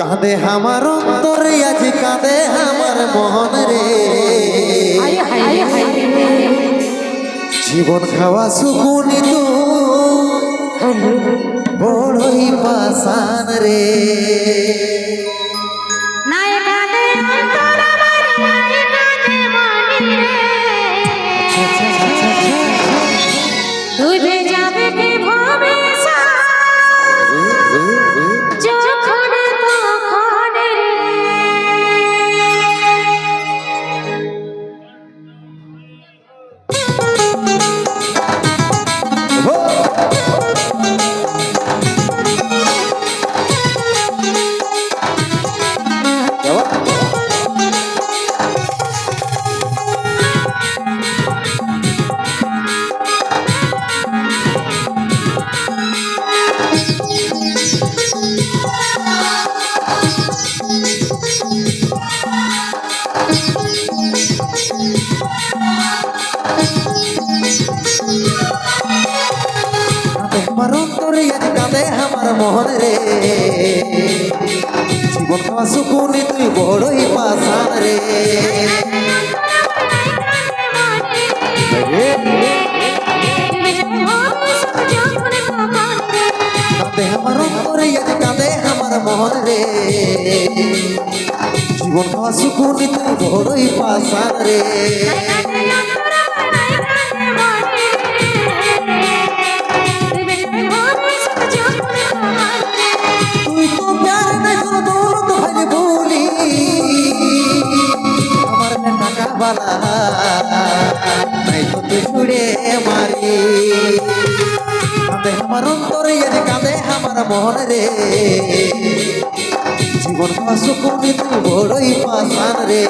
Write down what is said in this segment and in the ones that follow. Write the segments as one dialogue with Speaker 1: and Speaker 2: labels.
Speaker 1: কাঁদে আমার অন্তরে আজ কাঁদে আমার মন রে। জীবন খাওয়া সুকুনি তো বড়ই পাশান রে।
Speaker 2: আমার
Speaker 1: অন্তরে কাঁদে আমার মন রে। জীবন সুকুনি তুই বড়ই পাশান রে। কাঁদে আমার অন্তরে কাঁদে আমার মন রে। জীবন খাওয়া তুই বড়ই পাশান রে। মন রে। জীবন তুই বড়ই পাশান রে।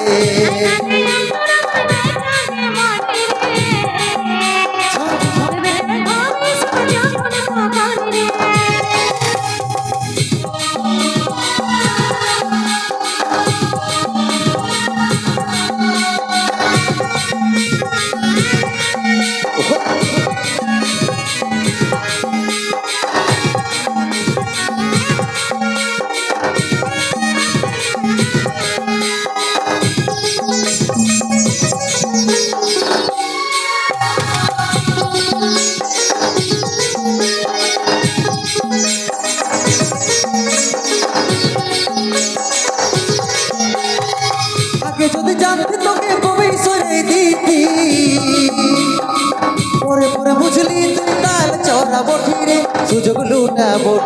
Speaker 2: হাসা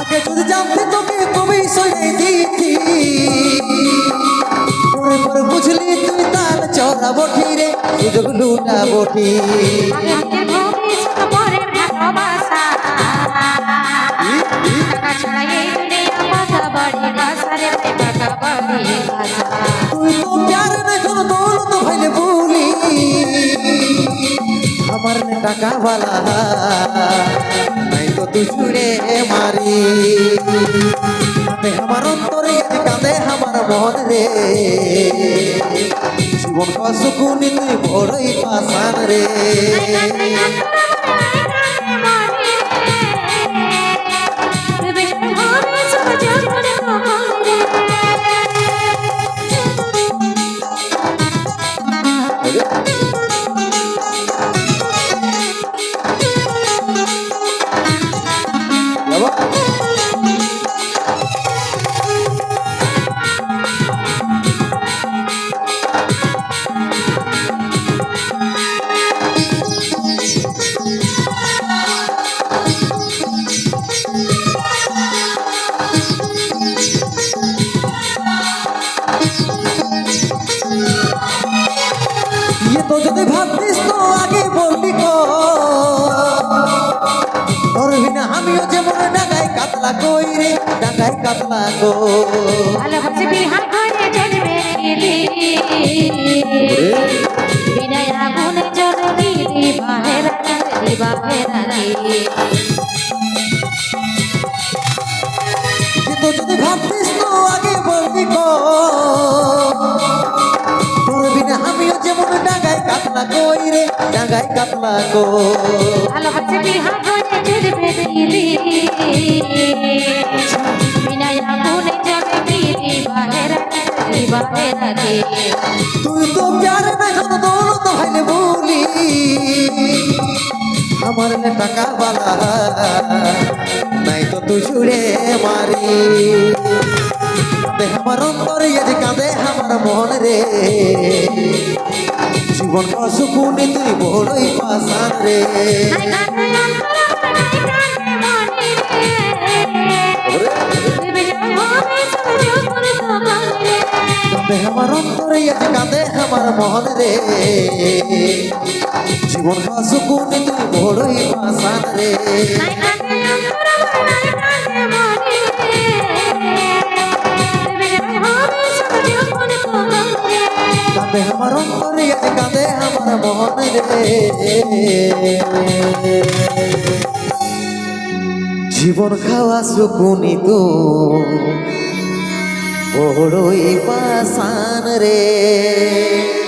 Speaker 1: আগে যদি জানতে তোকে কবেই সরে দিতি বুঝলি তুই তাল চড়া বটি রে? সুযোগ তুই তো প্যার নে তোর দৌলত ভাইলে বলি। আমার টাকা वाला নাই তো তুই ছুড়ে মারি আমার অন্তরে কাঁদে আমার মন। রে জীবন কসুকুনি তুই বড়ই পাশান রে। তো যদি ভাবতিস তো আগে বলবি ধরবি না, আমিও যেমন ডাঙাই কাতলা কই রে ডাঙাই কাতলা কো
Speaker 2: ভালোবাসে বিহার ঘরে চলবে বিনয় আগুন জ্বলবি দিবাহের দিবাহের
Speaker 1: লাগাই কাতলা গো।
Speaker 2: ভালোবাসে বিহা বনে চুরবে দিলি? বিনা আগুনে যাবে বিলি বাহেরা বাহেরা কে
Speaker 1: তুই তো প্যার না কত দৌলত হইলে বলি। আমার নে টাকা বালা নাই তো তুই ছুড়ে মারি। আমার অন্তরে আজ কাঁদে আমার মন রে। জীবন সুকুনি তুই বড়ই পাশান রে। আমার অন্তর যে কাঁদে আমার মন রে। জীবন সুকুনি বড়ই পাশান রে। জীবন খাওয়া সুকুনি তো। বড়ই পাশান রে।